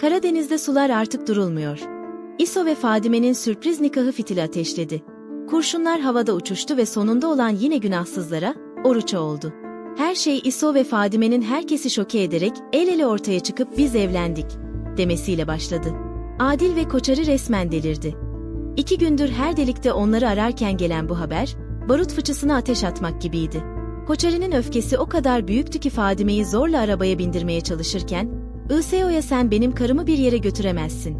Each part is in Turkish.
Karadeniz'de sular artık durulmuyor. İso ve Fadime'nin sürpriz nikahı fitili ateşledi. Kurşunlar havada uçuştu ve sonunda olan yine günahsızlara, oruça oldu. Her şey İso ve Fadime'nin herkesi şoke ederek el ele ortaya çıkıp biz evlendik demesiyle başladı. Adil ve Koçarı resmen delirdi. İki gündür her delikte onları ararken gelen bu haber, barut fıçısına ateş atmak gibiydi. Koçari'nin öfkesi o kadar büyüktü ki Fadime'yi zorla arabaya bindirmeye çalışırken, ISO'ya sen benim karımı bir yere götüremezsin.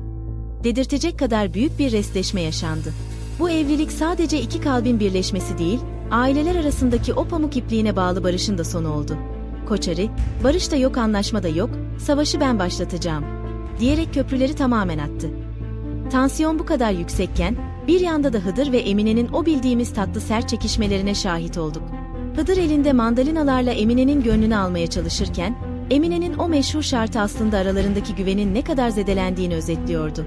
Dedirtecek kadar büyük bir restleşme yaşandı. Bu evlilik sadece iki kalbin birleşmesi değil, aileler arasındaki o pamuk ipliğine bağlı barışın da sonu oldu. Koçari, barış da yok anlaşma da yok, savaşı ben başlatacağım, diyerek köprüleri tamamen attı. Tansiyon bu kadar yüksekken, bir yanda da Hıdır ve Emine'nin o bildiğimiz tatlı sert çekişmelerine şahit olduk. Hıdır elinde mandalinalarla Emine'nin gönlünü almaya çalışırken, Emine'nin o meşhur şartı aslında aralarındaki güvenin ne kadar zedelendiğini özetliyordu.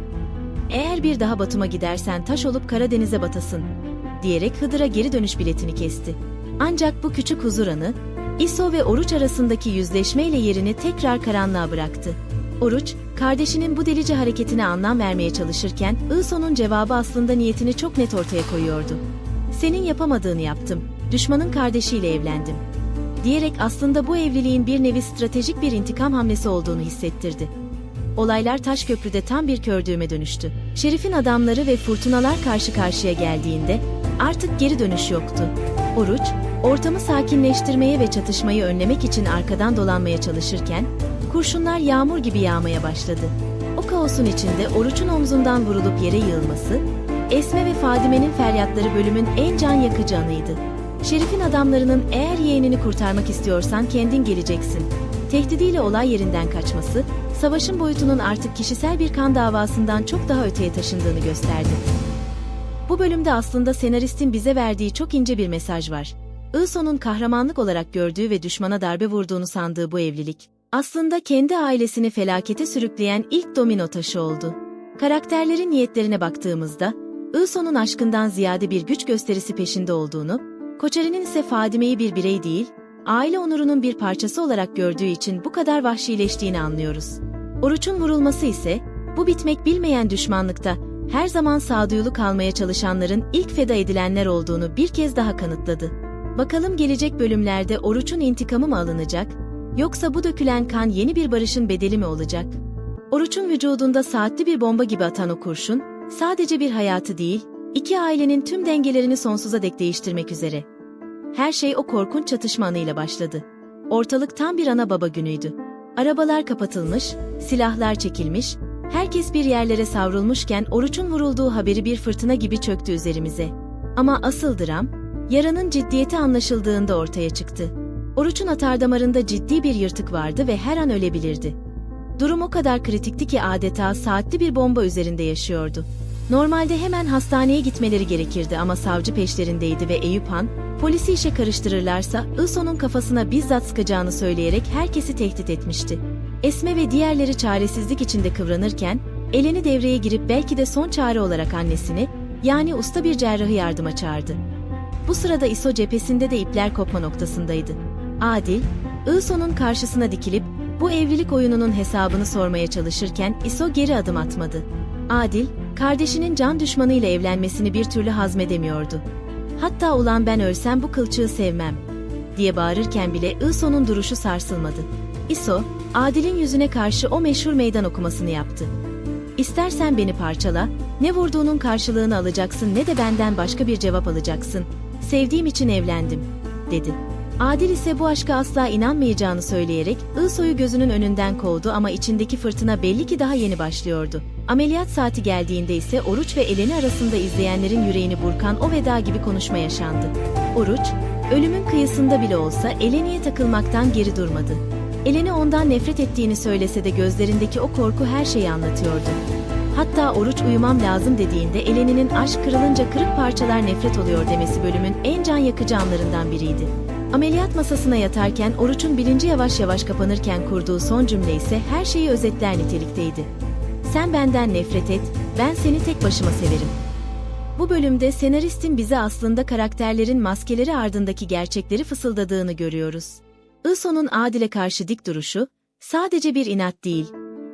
Eğer bir daha Batum'a gidersen taş olup Karadeniz'e batasın, diyerek Hıdır'a geri dönüş biletini kesti. Ancak bu küçük huzur anı, İso ve Oruç arasındaki yüzleşmeyle yerini tekrar karanlığa bıraktı. Oruç, kardeşinin bu delice hareketine anlam vermeye çalışırken, İso'nun cevabı aslında niyetini çok net ortaya koyuyordu. Senin yapamadığını yaptım, düşmanın kardeşiyle evlendim. Diyerek aslında bu evliliğin bir nevi stratejik bir intikam hamlesi olduğunu hissettirdi. Olaylar Taşköprü'de tam bir kördüğüme dönüştü. Şerif'in adamları ve fırtınalar karşı karşıya geldiğinde artık geri dönüş yoktu. Oruç, ortamı sakinleştirmeye ve çatışmayı önlemek için arkadan dolanmaya çalışırken, kurşunlar yağmur gibi yağmaya başladı. O kaosun içinde Oruç'un omzundan vurulup yere yığılması, Esme ve Fadime'nin feryatları bölümün en can yakıcı anıydı. Şerif'in adamlarının eğer yeğenini kurtarmak istiyorsan kendin geleceksin. Tehdidiyle olay yerinden kaçması, savaşın boyutunun artık kişisel bir kan davasından çok daha öteye taşındığını gösterdi. Bu bölümde aslında senaristin bize verdiği çok ince bir mesaj var. Ilson'un kahramanlık olarak gördüğü ve düşmana darbe vurduğunu sandığı bu evlilik, aslında kendi ailesini felakete sürükleyen ilk domino taşı oldu. Karakterlerin niyetlerine baktığımızda, Ilson'un aşkından ziyade bir güç gösterisi peşinde olduğunu, Koçeri'nin ise Fadime'yi bir birey değil, aile onurunun bir parçası olarak gördüğü için bu kadar vahşileştiğini anlıyoruz. Oruç'un vurulması ise, bu bitmek bilmeyen düşmanlıkta, her zaman sağduyulu kalmaya çalışanların ilk feda edilenler olduğunu bir kez daha kanıtladı. Bakalım gelecek bölümlerde Oruç'un intikamı mı alınacak, yoksa bu dökülen kan yeni bir barışın bedeli mi olacak? Oruç'un vücudunda saatli bir bomba gibi atan o kurşun, sadece bir hayatı değil, iki ailenin tüm dengelerini sonsuza dek değiştirmek üzere. Her şey o korkunç çatışma anıyla başladı. Ortalık tam bir ana baba günüydü. Arabalar kapatılmış, silahlar çekilmiş, herkes bir yerlere savrulmuşken Oruç'un vurulduğu haberi bir fırtına gibi çöktü üzerimize. Ama asıl dram, yaranın ciddiyeti anlaşıldığında ortaya çıktı. Oruç'un atardamarında ciddi bir yırtık vardı ve her an ölebilirdi. Durum o kadar kritikti ki adeta saatli bir bomba üzerinde yaşıyordu. Normalde hemen hastaneye gitmeleri gerekirdi ama savcı peşlerindeydi ve Eyüp Han, polisi işe karıştırırlarsa Ilson'un kafasına bizzat sıkacağını söyleyerek herkesi tehdit etmişti. Esme ve diğerleri çaresizlik içinde kıvranırken, Eleni devreye girip belki de son çare olarak annesini, yani usta bir cerrahı yardıma çağırdı. Bu sırada ISO cephesinde de ipler kopma noktasındaydı. Adil, Ilson'un karşısına dikilip bu evlilik oyununun hesabını sormaya çalışırken ISO geri adım atmadı. Adil, kardeşinin can düşmanıyla evlenmesini bir türlü hazmedemiyordu. Hatta ulan ben ölsem bu kılçığı sevmem diye bağırırken bile Ilson'un duruşu sarsılmadı. ISO, Adil'in yüzüne karşı o meşhur meydan okumasını yaptı. İstersen beni parçala, ne vurduğunun karşılığını alacaksın ne de benden başka bir cevap alacaksın. Sevdiğim için evlendim, dedi. Adil ise bu aşka asla inanmayacağını söyleyerek Ilso'yu gözünün önünden kovdu ama içindeki fırtına belli ki daha yeni başlıyordu. Ameliyat saati geldiğinde ise Oruç ve Eleni arasında izleyenlerin yüreğini burkan o veda gibi konuşma yaşandı. Oruç, ölümün kıyısında bile olsa Eleni'ye takılmaktan geri durmadı. Eleni ondan nefret ettiğini söylese de gözlerindeki o korku her şeyi anlatıyordu. Hatta Oruç uyumam lazım dediğinde Eleni'nin aşk kırılınca kırık parçalar nefret oluyor demesi bölümün en can yakıcı anlarından biriydi. Ameliyat masasına yatarken Oruç'un bilinci yavaş yavaş kapanırken kurduğu son cümle ise her şeyi özetler nitelikteydi. Sen benden nefret et, ben seni tek başıma severim. Bu bölümde senaristin bize aslında karakterlerin maskeleri ardındaki gerçekleri fısıldadığını görüyoruz. Ilson'un Adil'e karşı dik duruşu, sadece bir inat değil,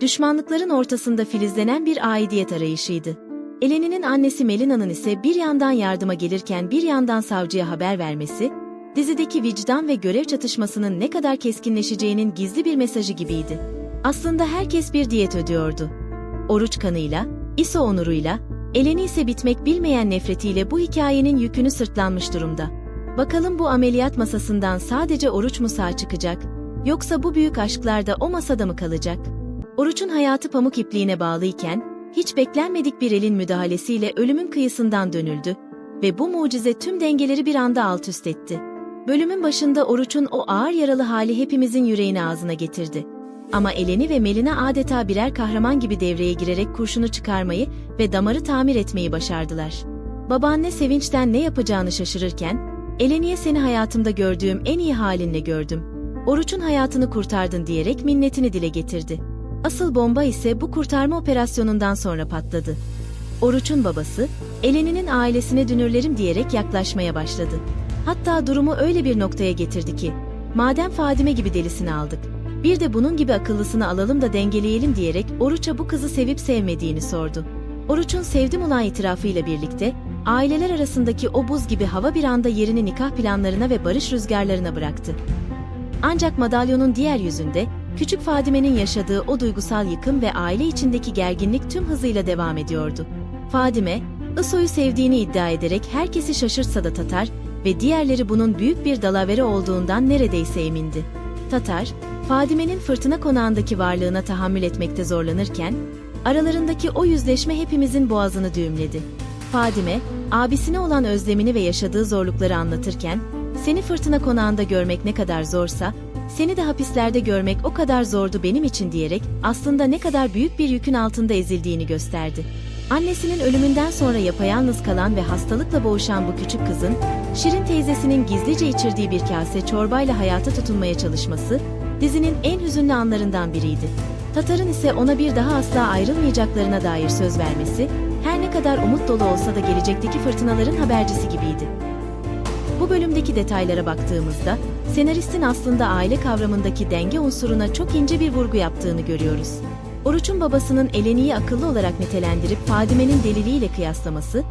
düşmanlıkların ortasında filizlenen bir aidiyet arayışıydı. Eleni'nin annesi Melina'nın ise bir yandan yardıma gelirken bir yandan savcıya haber vermesi, dizideki vicdan ve görev çatışmasının ne kadar keskinleşeceğinin gizli bir mesajı gibiydi. Aslında herkes bir diyet ödüyordu. Oruç kanıyla, İso onuruyla, Eleni ise bitmek bilmeyen nefretiyle bu hikayenin yükünü sırtlanmış durumda. Bakalım bu ameliyat masasından sadece oruç mu sağ çıkacak, yoksa bu büyük aşklar da o masada mı kalacak? Oruç'un hayatı pamuk ipliğine bağlıyken, hiç beklenmedik bir elin müdahalesiyle ölümün kıyısından dönüldü ve bu mucize tüm dengeleri bir anda alt üst etti. Bölümün başında Oruç'un o ağır yaralı hali hepimizin yüreğini ağzına getirdi. Ama Eleni ve Melina adeta birer kahraman gibi devreye girerek kurşunu çıkarmayı ve damarı tamir etmeyi başardılar. Babaanne sevinçten ne yapacağını şaşırırken, Eleni'ye seni hayatımda gördüğüm en iyi halinle gördüm. Oruç'un hayatını kurtardın diyerek minnetini dile getirdi. Asıl bomba ise bu kurtarma operasyonundan sonra patladı. Oruç'un babası, Eleni'nin ailesine dünürlerim diyerek yaklaşmaya başladı. Hatta durumu öyle bir noktaya getirdi ki, madem Fadime gibi delisini aldık, bir de bunun gibi akıllısını alalım da dengeleyelim diyerek Oruç'a bu kızı sevip sevmediğini sordu. Oruç'un sevdim olan itirafıyla birlikte, aileler arasındaki o buz gibi hava bir anda yerini nikah planlarına ve barış rüzgarlarına bıraktı. Ancak madalyonun diğer yüzünde, küçük Fadime'nin yaşadığı o duygusal yıkım ve aile içindeki gerginlik tüm hızıyla devam ediyordu. Fadime, Iso'yu sevdiğini iddia ederek herkesi şaşırtsa da Tatar ve diğerleri bunun büyük bir dalavere olduğundan neredeyse emindi. Tatar, Fadime'nin fırtına konağındaki varlığına tahammül etmekte zorlanırken, aralarındaki o yüzleşme hepimizin boğazını düğümledi. Fadime, abisine olan özlemini ve yaşadığı zorlukları anlatırken, seni fırtına konağında görmek ne kadar zorsa, seni de hapislerde görmek o kadar zordu benim için diyerek aslında ne kadar büyük bir yükün altında ezildiğini gösterdi. Annesinin ölümünden sonra yapayalnız kalan ve hastalıkla boğuşan bu küçük kızın, Şirin teyzesinin gizlice içirdiği bir kase çorbayla hayata tutunmaya çalışması, dizinin en hüzünlü anlarından biriydi. Tatar'ın ise ona bir daha asla ayrılmayacaklarına dair söz vermesi, her ne kadar umut dolu olsa da gelecekteki fırtınaların habercisi gibiydi. Bu bölümdeki detaylara baktığımızda, senaristin aslında aile kavramındaki denge unsuruna çok ince bir vurgu yaptığını görüyoruz. Oruç'un babasının Eleni'yi akıllı olarak nitelendirip Fadime'nin deliliğiyle kıyaslaması,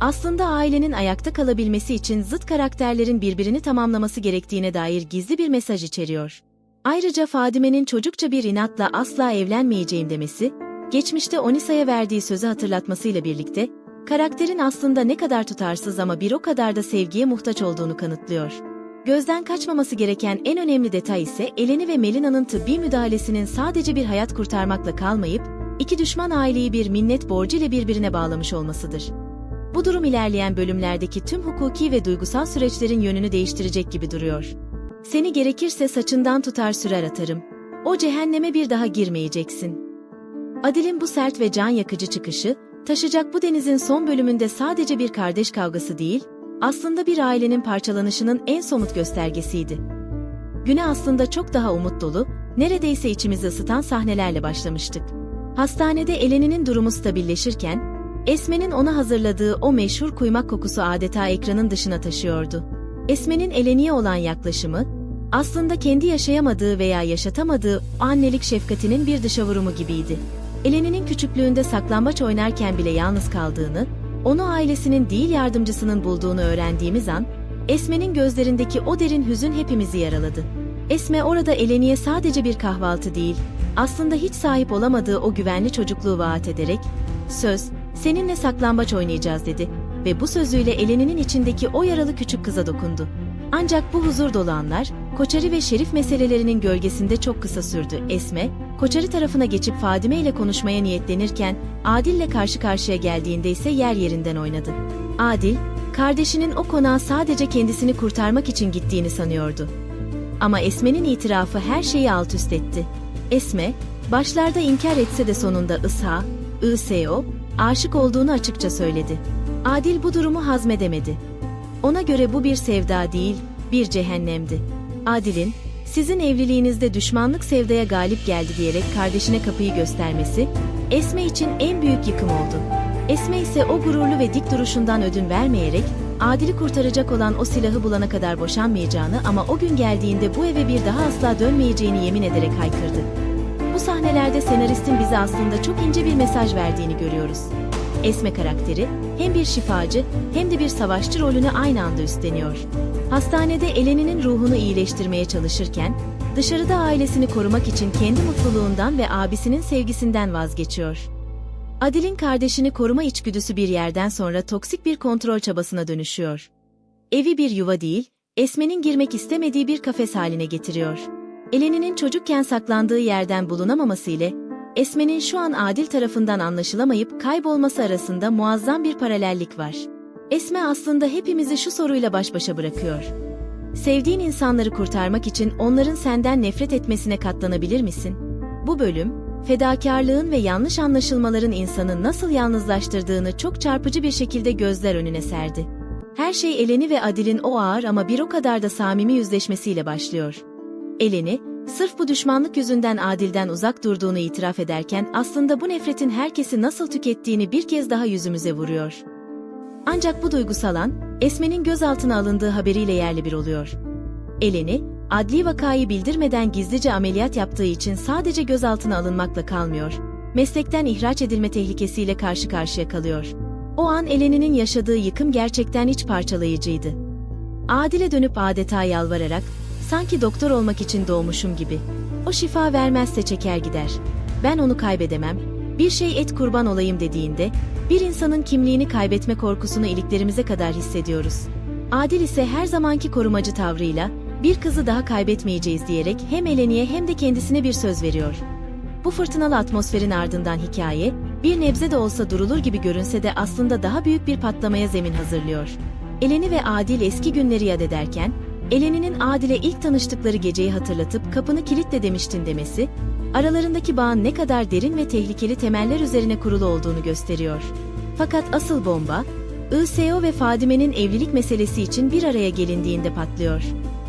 aslında ailenin ayakta kalabilmesi için zıt karakterlerin birbirini tamamlaması gerektiğine dair gizli bir mesaj içeriyor. Ayrıca Fadime'nin çocukça bir inatla asla evlenmeyeceğim demesi, geçmişte Onisa'ya verdiği sözü hatırlatmasıyla birlikte, karakterin aslında ne kadar tutarsız ama bir o kadar da sevgiye muhtaç olduğunu kanıtlıyor. Gözden kaçmaması gereken en önemli detay ise Eleni ve Melina'nın tıbbi müdahalesinin sadece bir hayat kurtarmakla kalmayıp, iki düşman aileyi bir minnet borcu ile birbirine bağlamış olmasıdır. Bu durum ilerleyen bölümlerdeki tüm hukuki ve duygusal süreçlerin yönünü değiştirecek gibi duruyor. Seni gerekirse saçından tutar sürer atarım. O cehenneme bir daha girmeyeceksin. Adil'in bu sert ve can yakıcı çıkışı, Taşacak bu denizin son bölümünde sadece bir kardeş kavgası değil, aslında bir ailenin parçalanışının en somut göstergesiydi. Güne aslında çok daha umut dolu, neredeyse içimizi ısıtan sahnelerle başlamıştık. Hastanede Eleni'nin durumu stabilleşirken, Esme'nin ona hazırladığı o meşhur kuymak kokusu adeta ekranın dışına taşıyordu. Esme'nin Eleni'ye olan yaklaşımı, aslında kendi yaşayamadığı veya yaşatamadığı annelik şefkatinin bir dışavurumu gibiydi. Eleni'nin küçüklüğünde saklambaç oynarken bile yalnız kaldığını, onu ailesinin değil yardımcısının bulduğunu öğrendiğimiz an, Esme'nin gözlerindeki o derin hüzün hepimizi yaraladı. Esme orada Eleni'ye sadece bir kahvaltı değil, aslında hiç sahip olamadığı o güvenli çocukluğu vaat ederek, söz, seninle saklambaç oynayacağız dedi ve bu sözüyle Eleni'nin içindeki o yaralı küçük kıza dokundu. Ancak bu huzur dolu anlar, Koçari ve Şerif meselelerinin gölgesinde çok kısa sürdü. Esme, Koçari tarafına geçip Fadime ile konuşmaya niyetlenirken, Adil'le karşı karşıya geldiğinde ise yer yerinden oynadı. Adil, kardeşinin o konağa sadece kendisini kurtarmak için gittiğini sanıyordu. Ama Esme'nin itirafı her şeyi alt üst etti. Esme, başlarda inkar etse de sonunda Isha, ISO, aşık olduğunu açıkça söyledi. Adil bu durumu hazmedemedi. Ona göre bu bir sevda değil, bir cehennemdi. Adil'in, sizin evliliğinizde düşmanlık sevdaya galip geldi diyerek kardeşine kapıyı göstermesi, Esme için en büyük yıkım oldu. Esme ise o gururlu ve dik duruşundan ödün vermeyerek, Adil'i kurtaracak olan o silahı bulana kadar boşanmayacağını ama o gün geldiğinde bu eve bir daha asla dönmeyeceğini yemin ederek haykırdı. Bu sahnelerde senaristin bize aslında çok ince bir mesaj verdiğini görüyoruz. Esme karakteri hem bir şifacı hem de bir savaşçı rolünü aynı anda üstleniyor. Hastanede Eleni'nin ruhunu iyileştirmeye çalışırken, dışarıda ailesini korumak için kendi mutluluğundan ve abisinin sevgisinden vazgeçiyor. Adil'in kardeşini koruma içgüdüsü bir yerden sonra toksik bir kontrol çabasına dönüşüyor. Evi bir yuva değil, Esme'nin girmek istemediği bir kafes haline getiriyor. Eleni'nin çocukken saklandığı yerden bulunamaması ile Esme'nin şu an Adil tarafından anlaşılamayıp kaybolması arasında muazzam bir paralellik var. Esme aslında hepimizi şu soruyla baş başa bırakıyor. Sevdiğin insanları kurtarmak için onların senden nefret etmesine katlanabilir misin? Bu bölüm, fedakarlığın ve yanlış anlaşılmaların insanı nasıl yalnızlaştırdığını çok çarpıcı bir şekilde gözler önüne serdi. Her şey Eleni ve Adil'in o ağır ama bir o kadar da samimi yüzleşmesiyle başlıyor. Eleni, sırf bu düşmanlık yüzünden Adil'den uzak durduğunu itiraf ederken aslında bu nefretin herkesi nasıl tükettiğini bir kez daha yüzümüze vuruyor. Ancak bu duygusal an, Esme'nin gözaltına alındığı haberiyle yerli bir oluyor. Eleni, adli vakayı bildirmeden gizlice ameliyat yaptığı için sadece gözaltına alınmakla kalmıyor, meslekten ihraç edilme tehlikesiyle karşı karşıya kalıyor. O an Eleni'nin yaşadığı yıkım gerçekten iç parçalayıcıydı. Adil'e dönüp adeta yalvararak, sanki doktor olmak için doğmuşum gibi. O şifa vermezse çeker gider. Ben onu kaybedemem, bir şey et kurban olayım dediğinde, bir insanın kimliğini kaybetme korkusunu iliklerimize kadar hissediyoruz. Adil ise her zamanki korumacı tavrıyla, bir kızı daha kaybetmeyeceğiz diyerek hem Eleni'ye hem de kendisine bir söz veriyor. Bu fırtınalı atmosferin ardından hikaye, bir nebze de olsa durulur gibi görünse de aslında daha büyük bir patlamaya zemin hazırlıyor. Eleni ve Adil eski günleri yad ederken, Eleni'nin Adil'e ilk tanıştıkları geceyi hatırlatıp kapını kilitle demiştin demesi, aralarındaki bağın ne kadar derin ve tehlikeli temeller üzerine kurulu olduğunu gösteriyor. Fakat asıl bomba, ISO ve Fadime'nin evlilik meselesi için bir araya gelindiğinde patlıyor.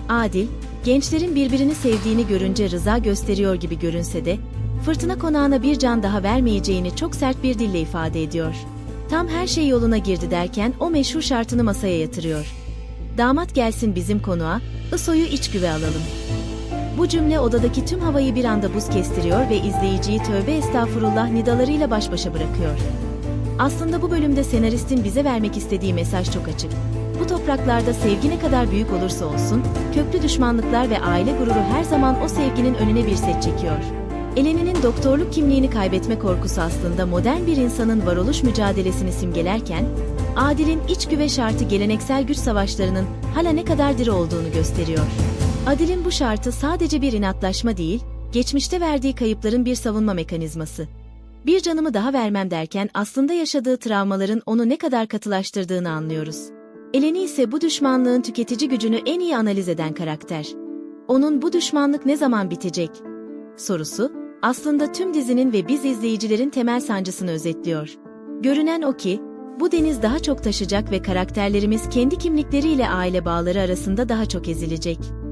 Adil, gençlerin birbirini sevdiğini görünce rıza gösteriyor gibi görünse de, fırtına konağına bir can daha vermeyeceğini çok sert bir dille ifade ediyor. Tam her şey yoluna girdi derken o meşhur şartını masaya yatırıyor. Damat gelsin bizim konuğa, ISO'yu iç güve alalım. Bu cümle odadaki tüm havayı bir anda buz kestiriyor ve izleyiciyi tövbe estağfurullah nidalarıyla baş başa bırakıyor. Aslında bu bölümde senaristin bize vermek istediği mesaj çok açık. Bu topraklarda sevgi ne kadar büyük olursa olsun, köklü düşmanlıklar ve aile gururu her zaman o sevginin önüne bir set çekiyor. Eleni'nin doktorluk kimliğini kaybetme korkusu aslında modern bir insanın varoluş mücadelesini simgelerken, Adil'in iç güve şartı geleneksel güç savaşlarının hala ne kadar diri olduğunu gösteriyor. Adil'in bu şartı sadece bir inatlaşma değil, geçmişte verdiği kayıpların bir savunma mekanizması. Bir canımı daha vermem derken aslında yaşadığı travmaların onu ne kadar katılaştırdığını anlıyoruz. Eleni ise bu düşmanlığın tüketici gücünü en iyi analiz eden karakter. Onun bu düşmanlık ne zaman bitecek? Sorusu, aslında tüm dizinin ve biz izleyicilerin temel sancısını özetliyor. Görünen o ki, bu deniz daha çok taşacak ve karakterlerimiz kendi kimlikleriyle aile bağları arasında daha çok ezilecek.